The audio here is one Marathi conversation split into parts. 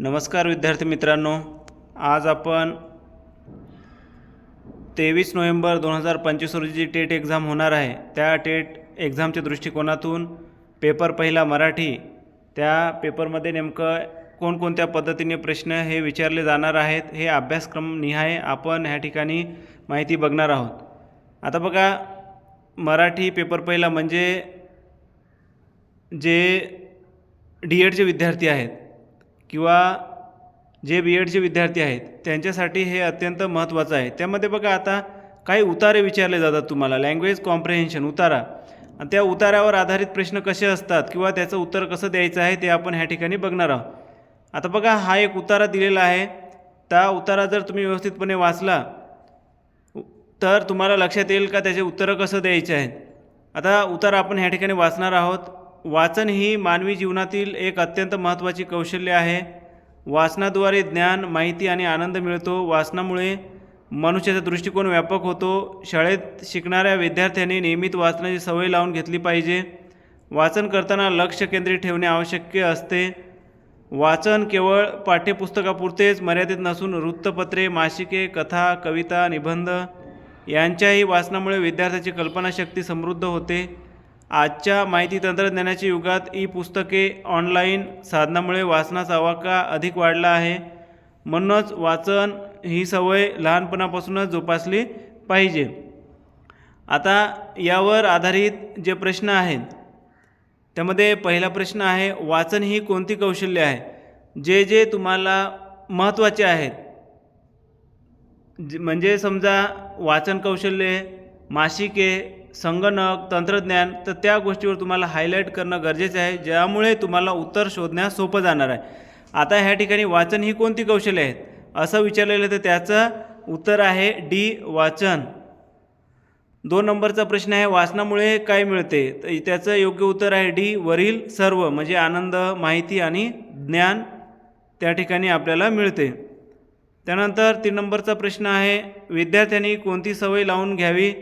नमस्कार विद्यार्थी मित्रांनो आज आपण तेवीस नोव्हेंबर दोन हजार पंचवीस रोजी जी टेट एक्झाम होणार आहे त्या टेट एक्झामच्या दृष्टिकोनातून पेपर पहिला मराठी त्या पेपरमध्ये नेमकं कोणकोणत्या पद्धतीने प्रश्न हे विचारले जाणार आहेत हे अभ्यासक्रम निहाय आपण ह्या ठिकाणी माहिती बघणार आहोत. आता बघा मराठी पेपर पहिला म्हणजे जे डी एडचे विद्यार्थी आहेत किंवा जे बी एडचे विद्यार्थी आहेत त्यांच्यासाठी हे अत्यंत महत्त्वाचं आहे. त्यामध्ये बघा आता काही उतारे विचारले जातात तुम्हाला. लँग्वेज कॉम्प्रिहेन्शन उतारा. आणि त्या उतारावर आधारित प्रश्न कसे असतात किंवा त्याचं उत्तर कसं द्यायचं आहे ते आपण ह्या ठिकाणी बघणार आहोत. आता बघा हा एक उतारा दिलेला आहे. त्या उतारा जर तुम्ही व्यवस्थितपणे वाचला तर तुम्हाला लक्षात येईल का त्याचे उत्तरं कसं द्यायचे आहेत. आता उतारा आपण ह्या ठिकाणी वाचणार आहोत. वाचन ही मानवी जीवनातील एक अत्यंत महत्त्वाची कौशल्य आहे. वाचनाद्वारे ज्ञान माहिती आणि आनंद मिळतो. वाचनामुळे मनुष्याचा दृष्टिकोन व्यापक होतो. शाळेत शिकणाऱ्या विद्यार्थ्यांनी नियमित वाचनाची सवय लावून घेतली पाहिजे. वाचन करताना लक्ष केंद्रित ठेवणे आवश्यक असते. वाचन केवळ पाठ्यपुस्तकापुरतेच मर्यादित नसून वृत्तपत्रे मासिके कथा कविता निबंध यांच्याही वाचनामुळे विद्यार्थ्याची कल्पनाशक्ती समृद्ध होते. आजच्या माहिती तंत्रज्ञानाच्या युगात ई पुस्तके ऑनलाईन साधनामुळे वाचनाचा आवाका अधिक वाढला आहे. म्हणूनच वाचन ही सवय लहानपणापासूनच जोपासली पाहिजे. आता यावर आधारित जे प्रश्न आहेत त्यामध्ये पहिला प्रश्न आहे वाचन ही कोणती कौशल्य आहे? जे जे तुम्हाला महत्त्वाचे आहेत. म्हणजे समजा वाचन कौशल्य मासिके संगणक तंत्रज्ञान तर त्या गोष्टीवर तुम्हाला हायलाईट करणं गरजेचं आहे ज्यामुळे तुम्हाला उत्तर शोधण्यास सोपं जाणार आहे. आता ह्या ठिकाणी वाचन ही कोणती कौशल्य आहेत? असं विचारलेलं तर त्याचं उत्तर आहे डी वाचन. दोन नंबरचा प्रश्न आहे वाचनामुळे काय मिळते? तर त्याचं योग्य उत्तर आहे डी वरील सर्व म्हणजे आनंद माहिती आणि ज्ञान त्या ठिकाणी आपल्याला मिळते. त्यानंतर तीन नंबरचा प्रश्न आहे विद्यार्थ्यांनी कोणती सवय लावून घ्यावी?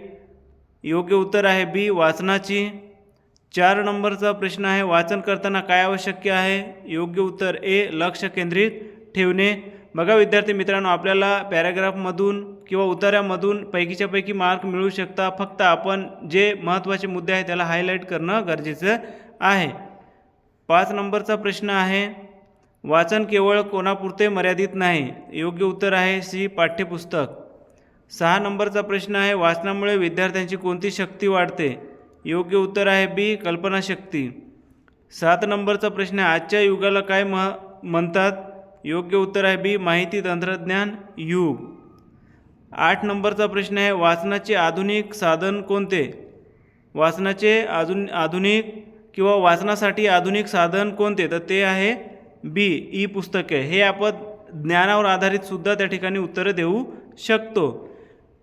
योग्य उत्तर आहे बी वाचनाची. चार नंबरचा प्रश्न आहे वाचन करताना काय आवश्यक आहे? योग्य उत्तर ए लक्ष केंद्रित ठेवणे. बघा विद्यार्थी मित्रांनो आपल्याला पॅराग्राफमधून किंवा उतार्यामधून पैकीच्या पैकी मार्क मिळू शकता. फक्त आपण जे महत्त्वाचे मुद्दे आहे त्याला हायलाईट करणं गरजेचं आहे. पाच नंबरचा प्रश्न आहे वाचन केवळ कोणापुरते मर्यादित नाही? योग्य उत्तर आहे सी पाठ्यपुस्तक. सहा नंबरचा प्रश्न आहे वाचनामुळे विद्यार्थ्यांची कोणती शक्ती वाढते? योग्य उत्तर आहे बी कल्पनाशक्ती. सात नंबरचा प्रश्न आहे आजच्या युगाला काय मह म्हणतात? योग्य उत्तर आहे बी माहिती तंत्रज्ञान युग. आठ नंबरचा प्रश्न आहे वाचनाचे आधुनिक साधन कोणते? वाचनाचे अजून आधुनिक किंवा वाचनासाठी आधुनिक साधन कोणते? तर ते आहे बी ई पुस्तके. हे आपण ज्ञानावर आधारित सुद्धा त्या ठिकाणी उत्तरं देऊ शकतो.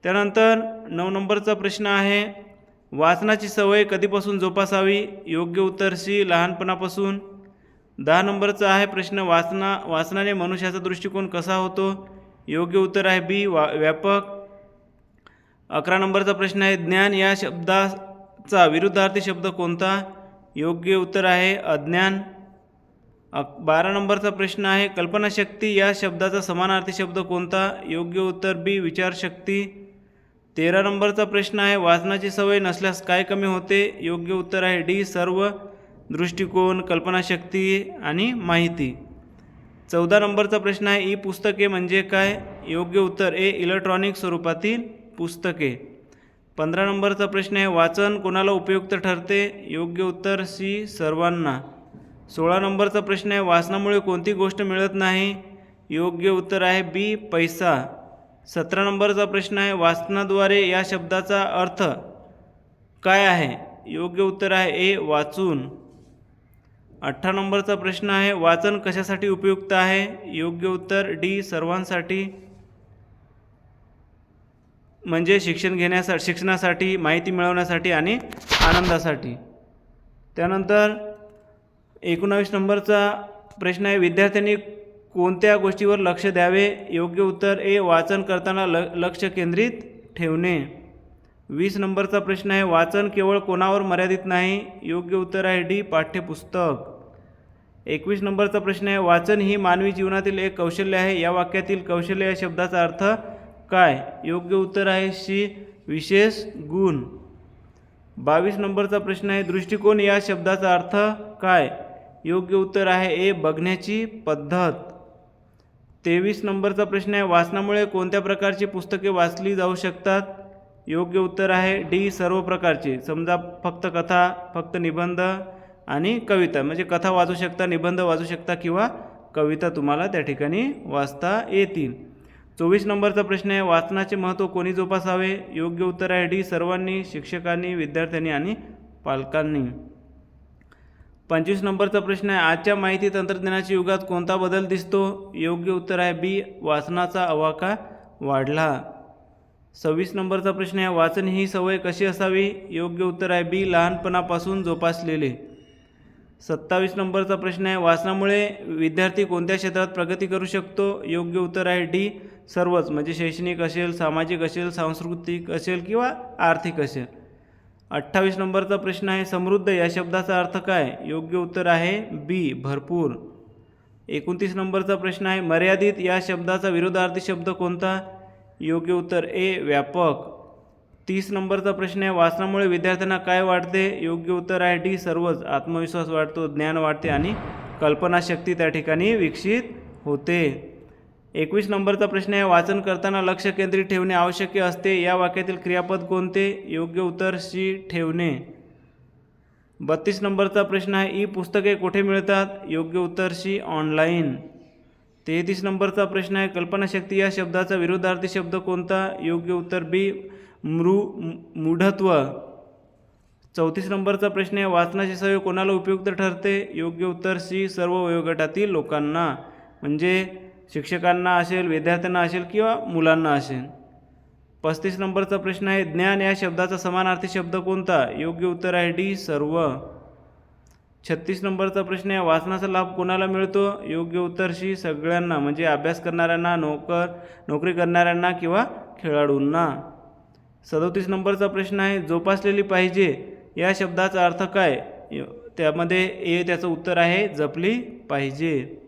त्यानंतर नऊ नंबरचा प्रश्न आहे वाचनाची सवय कधीपासून जोपासावी? योग्य उत्तरशी लहानपणापासून. दहा नंबरचा आहे प्रश्न वाचना वाचनाने मनुष्याचा दृष्टिकोन कसा होतो? योग्य उत्तर आहे बी वा व्यापक. अकरा नंबरचा प्रश्न आहे ज्ञान या शब्दाचा विरुद्धार्थी शब्द कोणता? योग्य उत्तर आहे अज्ञान. अक बारा नंबरचा प्रश्न आहे कल्पनाशक्ती या शब्दाचा समानार्थी शब्द कोणता? योग्य उत्तर बी विचारशक्ती. तेरा नंबरचा प्रश्न आहे. वाचनाची सवय नसल्यास काय कमी होते? योग्य उत्तर आहे डी सर्व दृष्टिकोन कल्पनाशक्ती आणि माहिती. चौदा नंबरचा प्रश्न आहे ई पुस्तके म्हणजे काय? योग्य उत्तर ए इलेक्ट्रॉनिक स्वरूपातील पुस्तके. पंधरा नंबरचा प्रश्न आहे वाचन कोणाला उपयुक्त ठरते? योग्य उत्तर सी सर्वांना. सोळा नंबरचा प्रश्न आहे वाचनामुळे कोणती गोष्ट मिळत नाही? योग्य उत्तर आहे बी पैसा. सतरा नंबरचा प्रश्न आहे वाचनाद्वारे या शब्दाचा अर्थ काय आहे? योग्य उत्तर आहे ए वाचून. अठरा नंबरचा प्रश्न आहे वाचन कशासाठी उपयुक्त आहे? योग्य उत्तर डी सर्वांसाठी. म्हणजे शिक्षण घेण्यासाठी शिक्षणासाठी माहिती मिळवण्यासाठी आणि आनंदासाठी. त्यानंतर एकोणावीस नंबरचा प्रश्न आहे विद्यार्थ्यांनी कोणत्या गोष्टीवर लक्ष द्यावे? योग्य उत्तर ए वाचन करताना ल लक्ष केंद्रित ठेवणे. वीस नंबरचा प्रश्न आहे वाचन केवळ कोणावर मर्यादित नाही? योग्य उत्तर आहे डी पाठ्यपुस्तक. एकवीस नंबरचा प्रश्न आहे वाचन ही मानवी जीवनातील एक कौशल्य आहे. या वाक्यातील कौशल्य या शब्दाचा अर्थ काय? योग्य उत्तर आहे शी विशेष गुण. बावीस नंबरचा प्रश्न आहे दृष्टिकोन या शब्दाचा अर्थ काय? योग्य उत्तर आहे ए बघण्याची पद्धत. तेवीस नंबरचा प्रश्न आहे. वाचनामुळे कोणत्या प्रकारची पुस्तके वाचली जाऊ शकतात? योग्य उत्तर आहे डी सर्व प्रकारची. समजा फक्त कथा फक्त निबंध आणि कविता. म्हणजे कथा वाचू शकता निबंध वाचू शकता किंवा कविता तुम्हाला त्या ठिकाणी वाचता येतील. चोवीस नंबरचा प्रश्न आहे. वाचनाचे महत्त्व कोणी जोपासावे? योग्य उत्तर आहे डी सर्वांनी शिक्षकांनी विद्यार्थ्यांनी आणि पालकांनी. पंचवीस नंबरचा प्रश्न आहे. आजच्या माहिती तंत्रज्ञानाच्या युगात कोणता बदल दिसतो? योग्य उत्तर आहे बी वाचनाचा अवाका वाढला. सव्वीस नंबरचा प्रश्न आहे वाचन ही सवय कशी असावी? योग्य उत्तर आहे बी लहानपणापासून जोपासलेले. सत्तावीस नंबरचा प्रश्न आहे वाचनामुळे विद्यार्थी कोणत्या क्षेत्रात प्रगती करू शकतो? योग्य उत्तर आहे डी सर्वच म्हणजे शैक्षणिक असेल सामाजिक असेल सांस्कृतिक असेल किंवा आर्थिक असेल. अठ्ठावीस नंबरचा प्रश्न आहे समृद्ध या शब्दाचा अर्थ काय? योग्य उत्तर आहे बी भरपूर. एकोणतीस नंबरचा प्रश्न आहे मर्यादित या शब्दाचा विरोधार्थी शब्द कोणता? योग्य उत्तर ए व्यापक. तीस नंबरचा प्रश्न आहे वाचनामुळे विद्यार्थ्यांना काय वाटते? योग्य उत्तर आहे डी सर्वच. आत्मविश्वास वाढतो ज्ञान वाढते आणि कल्पनाशक्ती त्या ठिकाणी विकसित होते. एकवीस नंबरचा प्रश्न आहे वाचन करताना लक्ष केंद्रित ठेवणे आवश्यक असते. या वाक्यातील क्रियापद कोणते? योग्य उत्तर शी ठेवणे. बत्तीस नंबरचा प्रश्न आहे ई पुस्तके कुठे मिळतात? योग्य उत्तर शी ऑनलाईन. तेहतीस नंबरचा प्रश्न आहे कल्पनाशक्ती या शब्दाचा विरोधार्थी शब्द कोणता? योग्य उत्तर बी मृ मूढत्व. चौतीस नंबरचा प्रश्न आहे वाचनाची सवय कोणाला उपयुक्त ठरते? योग्य उत्तर सी सर्व वयोगटातील लोकांना. म्हणजे शिक्षकांना असेल विद्यार्थ्यांना असेल किंवा मुलांना असेल. पस्तीस नंबरचा प्रश्न आहे ज्ञान या शब्दाचा समानार्थी शब्द कोणता? योग्य उत्तर आहे डी सर्व. छत्तीस नंबरचा प्रश्न आहे वाचनाचा लाभ कोणाला मिळतो? योग्य उत्तर शी सगळ्यांना म्हणजे अभ्यास करणाऱ्यांना नोकर नोकरी करणाऱ्यांना किंवा खेळाडूंना. सदोतीस नंबरचा प्रश्न आहे जोपासलेली पाहिजे या शब्दाचा अर्थ काय? य- त्यामध्ये ए त्याचं उत्तर आहे जपली पाहिजे.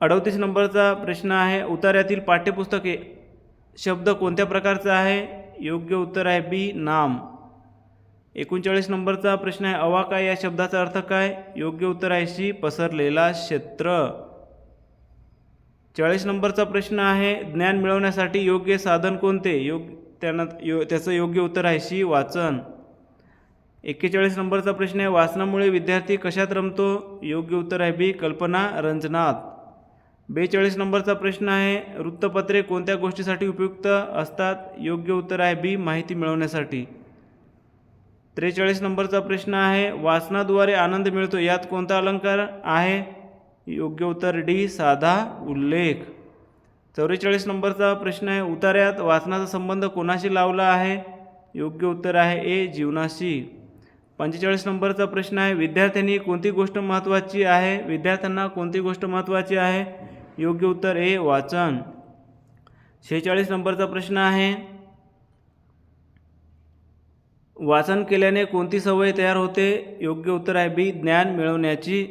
अडतीस नंबरचा प्रश्न आहे. उतार्यातील पाठ्यपुस्तके शब्द कोणत्या प्रकारचा आहे? योग्य उत्तर आहे बी नाम. एकोणचाळीस नंबरचा प्रश्न आहे अवाका या शब्दाचा अर्थ काय? योग्य उत्तर आहे शी पसरलेला क्षेत्र. चाळीस नंबरचा प्रश्न आहे ज्ञान मिळवण्यासाठी योग्य साधन कोणते? योग त्यांना यो त्याचं योग्य उत्तर आहे शी वाचन. एक्केचाळीस नंबरचा प्रश्न आहे वाचनामुळे विद्यार्थी कशात रमतो? योग्य उत्तर आहे बी कल्पना रंजनात. बेचाळीस नंबरचा प्रश्न आहे वृत्तपत्रे कोणत्या गोष्टीसाठी उपयुक्त असतात? योग्य उत्तर आहे बी माहिती मिळवण्यासाठी. त्रेचाळीस नंबरचा प्रश्न आहे वाचनाद्वारे आनंद मिळतो यात कोणता अलंकार आहे? योग्य उत्तर डी साधा उल्लेख. चौवेचाळीस नंबरचा प्रश्न आहे उतार्यात वाचनाचा संबंध कोणाशी लावला आहे? योग्य उत्तर आहे ए जीवनाशी. पंचेचाळीस नंबरचा प्रश्न आहे विद्यार्थ्यांनी कोणती गोष्ट महत्त्वाची आहे? विद्यार्थ्यांना कोणती गोष्ट महत्त्वाची आहे? योग्य उत्तर ए वाचन. शेहेचाळीस नंबरचा प्रश्न आहे. वाचन केल्याने कोणती सवय तयार होते? योग्य उत्तर आहे बी ज्ञान मिळवण्याची.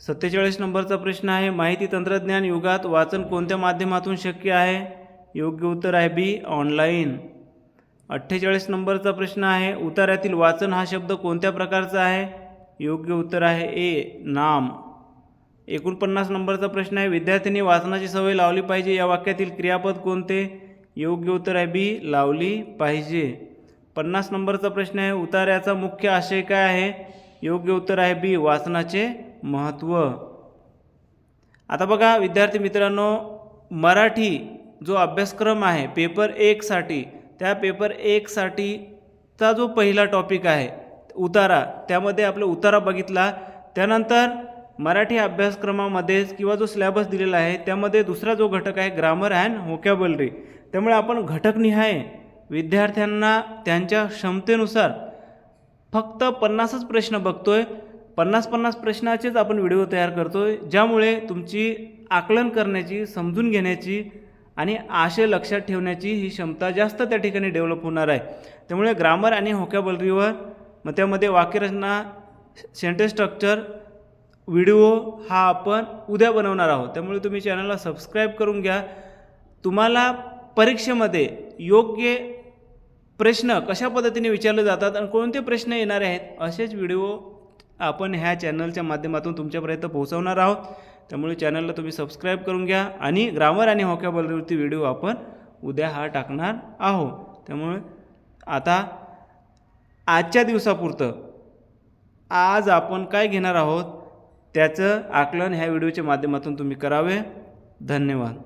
सत्तेचाळीस नंबरचा प्रश्न आहे माहिती तंत्रज्ञान युगात वाचन कोणत्या माध्यमातून शक्य आहे? योग्य उत्तर आहे बी ऑनलाईन. अठ्ठेचाळीस नंबरचा प्रश्न आहे उतार्यातील वाचन हा शब्द कोणत्या प्रकारचा आहे? योग्य उत्तर आहे ए नाम. एकोणपन्नास नंबरचा प्रश्न आहे. विद्यार्थ्यांनी वाचनाची सवय लावली पाहिजे. या वाक्यातील क्रियापद कोणते? योग्य उत्तर आहे. बी लावली पाहिजे. पन्नास नंबरचा प्रश्न आहे. उतार्याचा मुख्य आशय काय आहे? योग्य उत्तर आहे. बी वाचनाचे महत्त्व. आता बघा विद्यार्थी मित्रांनो मराठी जो अभ्यासक्रम आहे पेपर एकसाठी त्या पेपर एकसाठीचा जो पहिला टॉपिक आहे उतारा त्यामध्ये आपला उतारा बघितला. त्यानंतर मराठी अभ्यासक्रमामध्येच किंवा जो सिलॅबस दिलेला आहे त्यामध्ये दुसरा जो घटक आहे ग्रामर अँड व्होकॅबलरी त्यामुळे आपण घटकनिहाय विद्यार्थ्यांना त्यांच्या क्षमतेनुसार फक्त पन्नासच प्रश्न बघतोय. पन्नास पन्नास प्रश्नाचेच आपण व्हिडिओ तयार करतोय ज्यामुळे तुमची आकलन करण्याची समजून घेण्याची आणि आशय लक्षात ठेवण्याची ही क्षमता जास्त त्या ठिकाणी डेव्हलप होणार आहे. त्यामुळे ग्रामर आणि होकॅबलरीवर मग त्यामध्ये वाक्यरचना सेंटेन्स स्ट्रक्चर व्हिडिओ हा आपण उद्या बनवणार आहोत. त्यामुळे तुम्ही चॅनलला सबस्क्राईब करून घ्या. तुम्हाला परीक्षेमध्ये योग्य प्रश्न कशा पद्धतीने विचारले जातात आणि कोणते प्रश्न येणार आहेत असेच व्हिडिओ आपण ह्या चॅनलच्या माध्यमातून तुमच्यापर्यंत पोहोचवणार आहोत. त्यामुळे चॅनलला तुम्ही सबस्क्राईब करून घ्या आणि ग्रामर आणि हॉकॅबलवरती व्हिडिओ आपण उद्या हा टाकणार आहोत. त्यामुळे आता आजच्या दिवसापुरतं आज आपण काय घेणार आहोत? त्याचं आकलन ह्या व्हिडिओच्या माध्यमातून तुम्ही करावे. धन्यवाद.